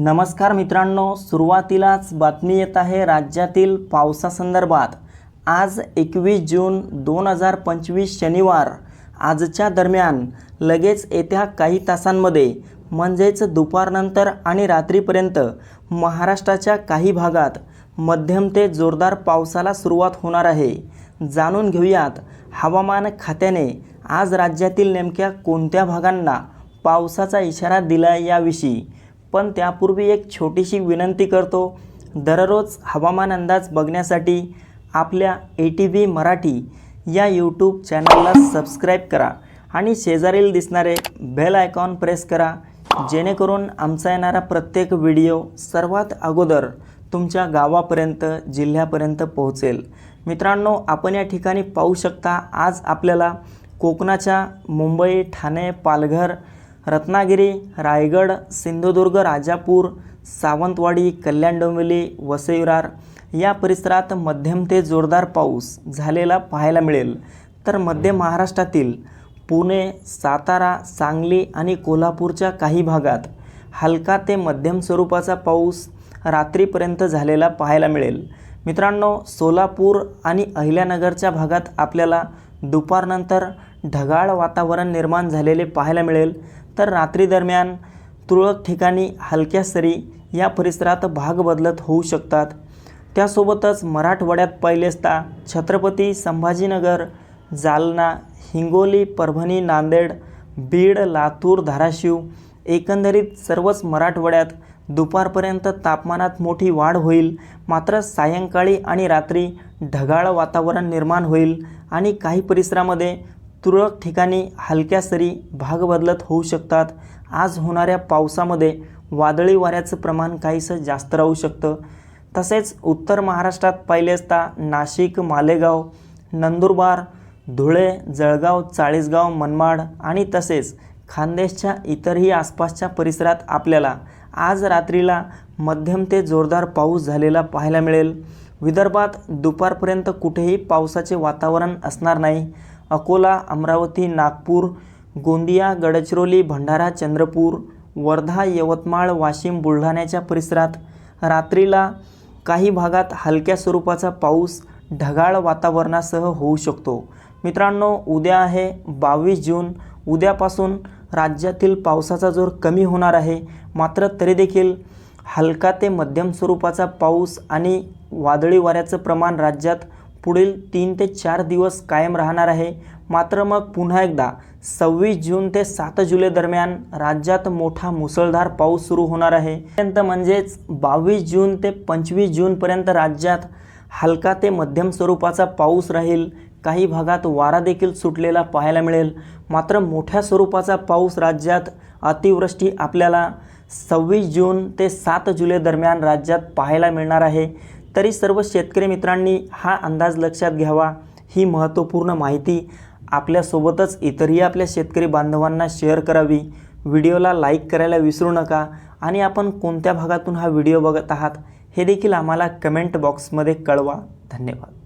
नमस्कार मित्रांनो सुरुवातीलाच बातमी येत आहे राज्यातील पावसासंदर्भात. आज एकवीस जून दोन हजार पंचवीस शनिवार. आजच्या दरम्यान लगेच येत्या काही तासांमध्ये म्हणजेच दुपारनंतर आणि रात्रीपर्यंत महाराष्ट्राच्या काही भागात मध्यम ते जोरदार पावसाला सुरुवात होणार आहे. जाणून घेऊयात हवामान खात्याने आज राज्यातील नेमक्या कोणत्या भागांना पावसाचा इशारा दिला आहे याविषयी. पण त्यापूर्वी एक छोटीशी विनंती करतो. दररोज हवामान अंदाज बघण्यासाठी आपल्या ए टी व्ही मराठी या यूट्यूब चॅनलला सबस्क्राईब करा आणि शेजारील दिसणारे बेल आयकॉन प्रेस करा जेणेकरून आमचा येणारा प्रत्येक व्हिडिओ सर्वात अगोदर तुमच्या गावापर्यंत जिल्ह्यापर्यंत पोहोचेल. मित्रांनो आपण या ठिकाणी पाहू शकता आज आपल्याला कोकणाच्या मुंबई ठाणे पालघर रत्नागिरी रायगड सिंधुदुर्ग राजापूर सावंतवाडी कल्याण डोंबिवली वसईविरार या परिसरात मध्यम ते जोरदार पाऊस झालेला पाहायला मिळेल. तर मध्य महाराष्ट्रातील पुणे सातारा सांगली आणि कोल्हापूरच्या काही भागात हलका ते मध्यम स्वरूपाचा पाऊस रात्रीपर्यंत झालेला पाहायला मिळेल. मित्रांनो सोलापूर आणि अहिल्यानगरच्या भागात आपल्याला दुपारनंतर ढगाळ वातावरण निर्माण झालेले पाहायला मिळेल. तर रात्री दरम्यान तुरळक ठिकाणी हलक्या सरी या परिसरात भाग बदलत होऊ शकतात. त्यासोबतच मराठवाड्यात पाहिले असता छत्रपती संभाजीनगर जालना हिंगोली परभणी नांदेड बीड लातूर धाराशिव एकंदरीत सर्वच मराठवाड्यात दुपारपर्यंत तापमानात मोठी वाढ होईल. मात्र सायंकाळी आणि रात्री ढगाळ वातावरण निर्माण होईल आणि काही परिसरामध्ये तुरळक ठिकाणी हलक्या सरी भाग बदलत होऊ शकतात. आज होणाऱ्या पावसामध्ये वादळी वाऱ्याचं प्रमाण काहीसं जास्त राहू शकतं. तसेच उत्तर महाराष्ट्रात पाहिले असता नाशिक मालेगाव नंदुरबार धुळे जळगाव चाळीसगाव मनमाड आणि तसेच खानदेशच्या इतरही आसपासच्या परिसरात आपल्याला आज रात्रीला मध्यम ते जोरदार पाऊस झालेला पाहायला मिळेल. विदर्भात दुपारपर्यंत कुठेही पावसाचे वातावरण असणार नाही. अकोला अमरावती नागपूर गोंदिया गडचिरोली भंडारा चंद्रपूर वर्धा यवतमाळ वाशिम बुलढाण्याच्या परिसरात रात्रीला काही भागात हलक्या स्वरूपाचा पाऊस ढगाळ वातावरणासह होऊ शकतो. मित्रांनो उद्या आहे बावीस जून. उद्यापासून राज्यातील पावसाचा जोर कमी होणार आहे. मात्र तरी देखील हलका ते मध्यम स्वरूपाचा पाऊस आणि वादळी वाऱ्याचं प्रमाण राज्यात पुढील तीन ते चार दिवस कायम राहणार आहे. मात्र मग पुन्हा एकदा सव्वीस जून ते सात जुलै दरम्यान राज्यात मोठा मुसळधार पाऊस सुरू होणार आहे. पर्यंत म्हणजेच बावीस जून ते पंचवीस जूनपर्यंत राज्यात हलका ते मध्यम स्वरूपाचा पाऊस राहील. काही भागात वारा देखील सुटलेला पाहायला मिळेल. मात्र मोठ्या स्वरूपाचा पाऊस राज्यात अतिवृष्टी आपल्याला सव्वीस जून ते सात जुलै दरम्यान राज्यात पाहायला मिळणार आहे. तरी सर्व शेतकरी मित्रांनी हा अंदाज लक्षात घ्यावा. ही महत्त्वपूर्ण माहिती आपल्यासोबतच इतरही आपल्या शेतकरी बांधवांना शेअर करावी. व्हिडिओला लाईक करायला विसरू नका आणि आपण कोणत्या भागातून हा व्हिडिओ बघत आहात हे देखील आम्हाला कमेंट बॉक्समध्ये कळवा. धन्यवाद.